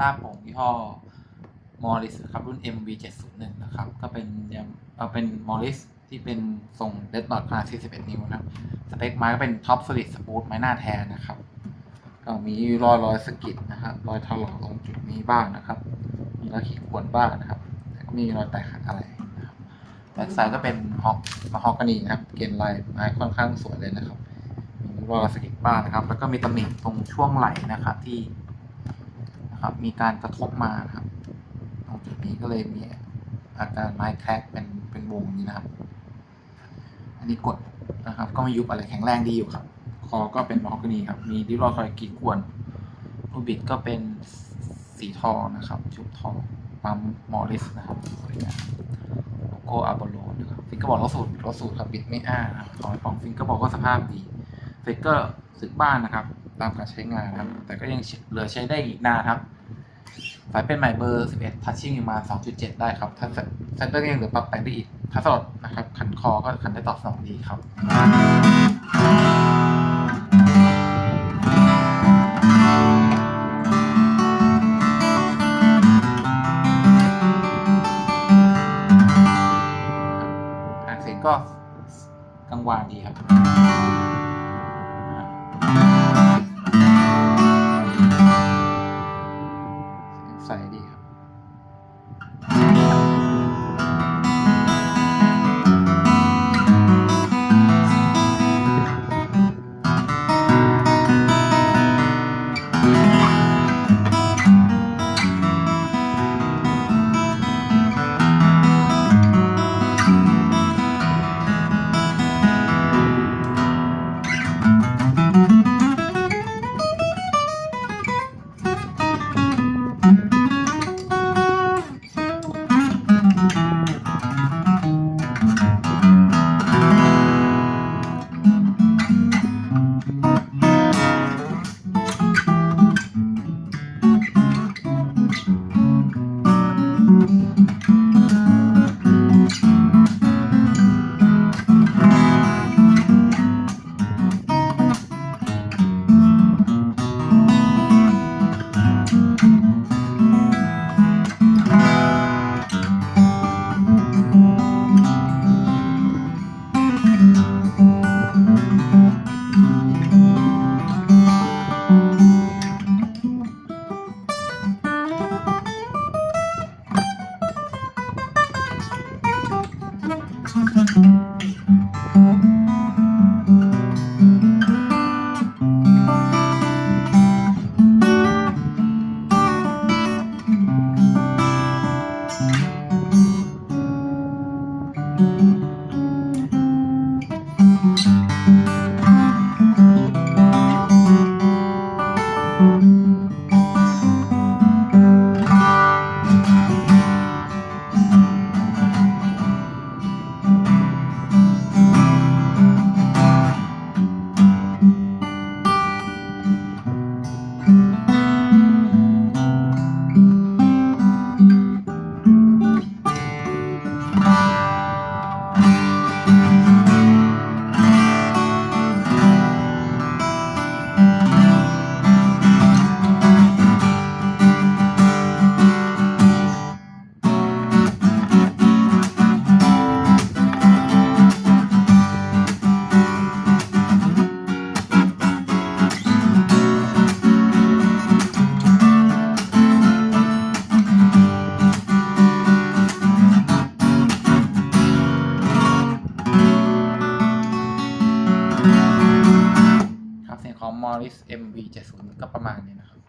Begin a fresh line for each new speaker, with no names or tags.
นี้าโป่งยี่ห้อมอริสครับรุ่น MV701 นะครับ ก็เป็นยังเอ่อเป็นมอริสที่เป็นทรงเดดดอทขนาด 41 นิ้วนะครับ สเปคไม้ก็เป็นท็อปสลิดสปูตไม้หน้าแทนนะครับ ก็มีรอยรอยสกิดนะครับ รอยถลอกตรงจุดนี้บ้างนะครับ มีรอยขีดข่วนบ้างนะครับแต่ก็มีรอยแตกหักอะไรนะครับแบ็กไซด์ก็เป็นฮอกมาฮอกกานีนะครับ เกณฑ์ลายไม้ค่อนข้างสวยเลยนะครับ มีรอยสกิดบ้างนะครับ แล้วก็มีตำหนิตรงช่วงไหล่นะครับที่ นะครับ มีการกระทบมานะครับ ตรงจุดนี้ก็เลยมีอาการไม้แครกเป็นเป็นวงนี้นะครับ อันนี้กดนะครับ ก็ไม่ยุบอะไรแข็งแรงดีอยู่ครับ คอก็เป็นมอฮอกกนีครับ มีริ้วรอคอยกีกวนรูบิดก็เป็นสีทองนะครับ ชุบทองปั๊มมอริสนะครับสวยงามโลโก้อาบโลนะครับฟิงเกอร์บอกรถสูตรรถสูตรครับบิดไม่อ้านะครับของปองฟิงเกอร์บอกก็สภาพดีฟิกเกอร์สึกบ้านนะครับ ตามการใช้งานนะครับ แต่ก็ยังเหลือใช้ได้อีกนานครับ สายเป็นใหม่เบอร์ 11ทัชชิ่งมา 2.7 ได้ครับ ถ้าเซนเตอร์ยังเหลือปรับแต่งได้อีก ถ้าสลดนะครับ ขันคอก็ขันได้ตอบสนองดีครับหางเสียงก็กังวานดีครับ ครับเสียงของ Morris MV70 ก็ประมาณนี้นะครับ